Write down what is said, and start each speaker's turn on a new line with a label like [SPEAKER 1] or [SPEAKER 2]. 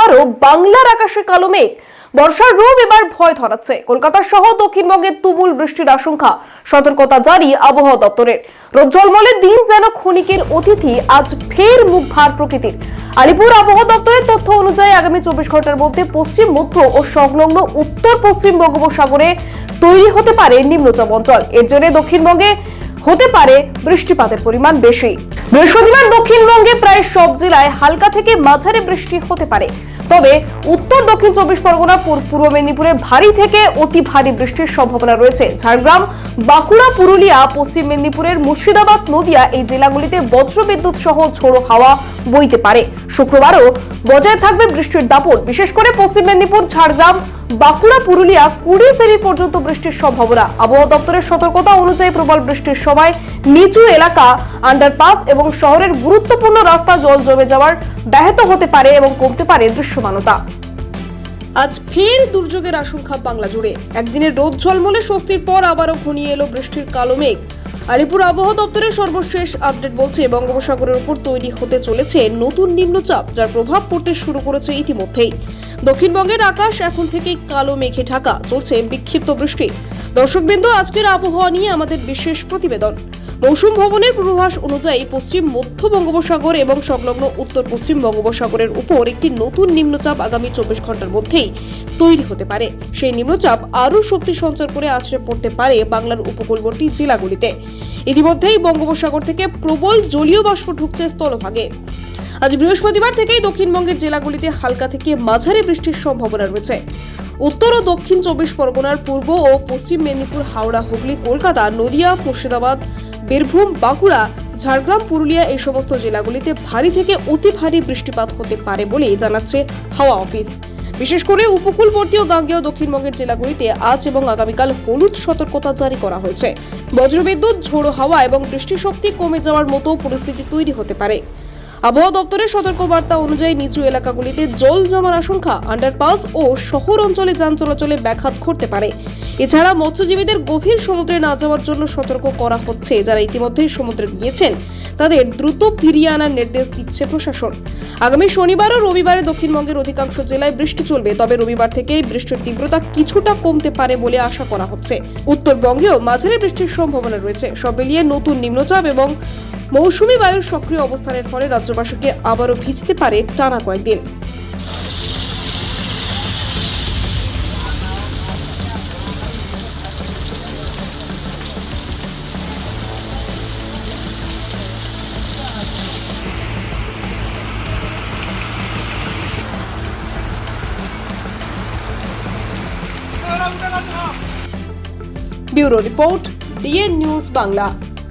[SPEAKER 1] আবারও বাংলার আকাশে কালো মেঘ। বর্ষার রূপ এবার ভয় ধরাচ্ছে। কলকাতা সহ দক্ষিণবঙ্গে তুমুল বৃষ্টির আশঙ্কা। সতর্কতা জারি আবহাওয়া দপ্তরের। রোদ ঝলমলে দিন যেন ক্ষণিকের অতিথি, আজ ফের মুখ ভার প্রকৃতির। আলিপুর আবহাওয়া দপ্তরের তথ্য অনুযায়ী আগামী চব্বিশ ঘণ্টার মধ্যে পশ্চিম, মধ্য ও সংলগ্ন উত্তর পশ্চিম বঙ্গোপসাগরে তৈরি হতে পারে নিম্নচাপ অঞ্চল। এর জন্য দক্ষিণবঙ্গে হতে পারে বৃষ্টিপাতের পরিমাণ বেশি। বৃহস্পতিবার দক্ষিণবঙ্গে প্রায় সব জেলায় হালকা থেকে মাঝারি বৃষ্টি হতে পারে। তবে উত্তর, দক্ষিণ চব্বিশ পরগনা পূর্ব মেদিনীপুরে ভারী থেকে অতি ভারী বৃষ্টির সম্ভাবনা রয়েছে। ঝাড়গ্রাম, বাঁকুড়া, পুরুলিয়া, পশ্চিম মেদিনীপুরের মুর্শিদাবাদ, নদিয়া এই জেলাগুলিতে বজ্রবিদ্যুৎ সহ ঝোড়ো হাওয়া বইতে পারে। শুক্রবারও বজায় থাকবে বৃষ্টির দাপট। বিশেষ করে পশ্চিম মেদিনীপুর, ঝাড়গ্রাম বাঁকুড়া, পুরুলিয়া, কুড়ি ফেরি পর্যন্ত বৃষ্টির সম্ভাবনা। আবহাওয়া দপ্তরের সতর্কতা অনুযায়ী প্রবল বৃষ্টির সময় নিচু এলাকা আন্ডারপাস এবং শহরের গুরুত্বপূর্ণ রাস্তা জল জমে যাওয়ার ব্যাহত হতে পারে এবং কমতে পারে দৃশ্যমানতা। আজ ফের দুর্যোগের আশঙ্কা বাংলা জুড়ে। একদিনের রোদ ঝলমলে স্বস্তির পর আবারও ঘনিয়ে এলো বৃষ্টির কালো মেঘ। আলিপুর আবহাওয়া দপ্তরের সর্বশেষ আপডেট বলছে, বঙ্গোপসাগরের উপর তৈরি হতে চলেছে নতুন নিম্নচাপ, যার প্রভাব পড়তে শুরু করেছে ইতিমধ্যেই। দক্ষিণবঙ্গের আকাশ এখন থেকে কালো মেঘে ঢাকা, চলছে বিক্ষিপ্ত বৃষ্টি। দর্শকবৃন্দ, আজকের আবহাওয়া নিয়ে আমাদের বিশেষ প্রতিবেদন। মৌসুম ভবনের পূর্বাভাস অনুযায়ী পশ্চিম, মধ্য বঙ্গোপসাগর এবং সংলগ্ন উত্তর পশ্চিম বঙ্গোপসাগরের উপর একটি নতুন নিম্নচাপ আগামী চব্বিশ ঘণ্টার মধ্যেই তৈরি হতে পারে। সেই নিম্নচাপ আরও শক্তি সঞ্চার করে আছড়ে পড়তে পারে বাংলার উপকূলবর্তী জেলাগুলিতে। ইতিমধ্যেই বঙ্গোপসাগর থেকে প্রবল জলীয় বাষ্প ঢুকছে স্থলভাগে। আজ বৃহস্পতিবার থেকেই দক্ষিণবঙ্গের জেলাগুলিতে হালকা থেকে মাঝারি বৃষ্টির সম্ভাবনা রয়েছে। উত্তর ও দক্ষিণ চব্বিশ পরগনার পূর্ব ও পশ্চিম মেদিনীপুর, হাওড়া, হুগলি, কলকাতা, নদিয়া, মুর্শিদাবাদ, বীরভূম, বাঁকুড়া, ঝাড়গ্রাম, পুরুলিয়া এই সমস্ত জেলাগুলিতে ভারী থেকে অতি ভারী বৃষ্টিপাত হতে পারে বলে জানাচ্ছে হাওয়া অফিস। বিশেষ করে উপকূলবর্তী ও গাঙ্গেয় দক্ষিণবঙ্গের জেলাগুলিতে আজ এবং আগামীকাল হলুদ সতর্কতা জারি করা হয়েছে। বজ্রবিদ্যুৎ, ঝোড়ো হাওয়া এবং বৃষ্টিশক্তি কমে যাওয়ার মতো পরিস্থিতি তৈরি হতে পারে। আবহাওয়া দপ্তরের সতর্কবার্তা অনুযায়ী নিচু এলাকাগুলিতে জল জমার আশঙ্কা আন্ডারপাস ও শহর অঞ্চলে যান চলাচলে ব্যাঘাত ঘটতে পারে। এছাড়া মৎস্যজীবীদের গভীর সমুদ্রে না যাওয়ার জন্য সতর্ক করা হচ্ছে। যারা ইতিমধ্যেই সমুদ্রে গিয়েছেন, তাদের দ্রুত ফিরিয়ে আনার নির্দেশ দিচ্ছে প্রশাসন। আগামী শনিবার ও রবিবারে দক্ষিণবঙ্গের অধিকাংশ জেলায় বৃষ্টি চলবে, তবে রবিবার থেকেই বৃষ্টির তীব্রতা কিছুটা কমতে পারে বলে আশা করা হচ্ছে। উত্তরবঙ্গেও মাঝারি বৃষ্টির সম্ভাবনা রয়েছে। সব মিলিয়ে নতুন নিম্নচাপ এবং মৌসুমী বায়ুর সক্রিয় অবস্থানের ফলে রাজ্যবাসীকে আবারও ভিজতে পারে টানা কয়েকদিন। Bureau report, DN news Bangla.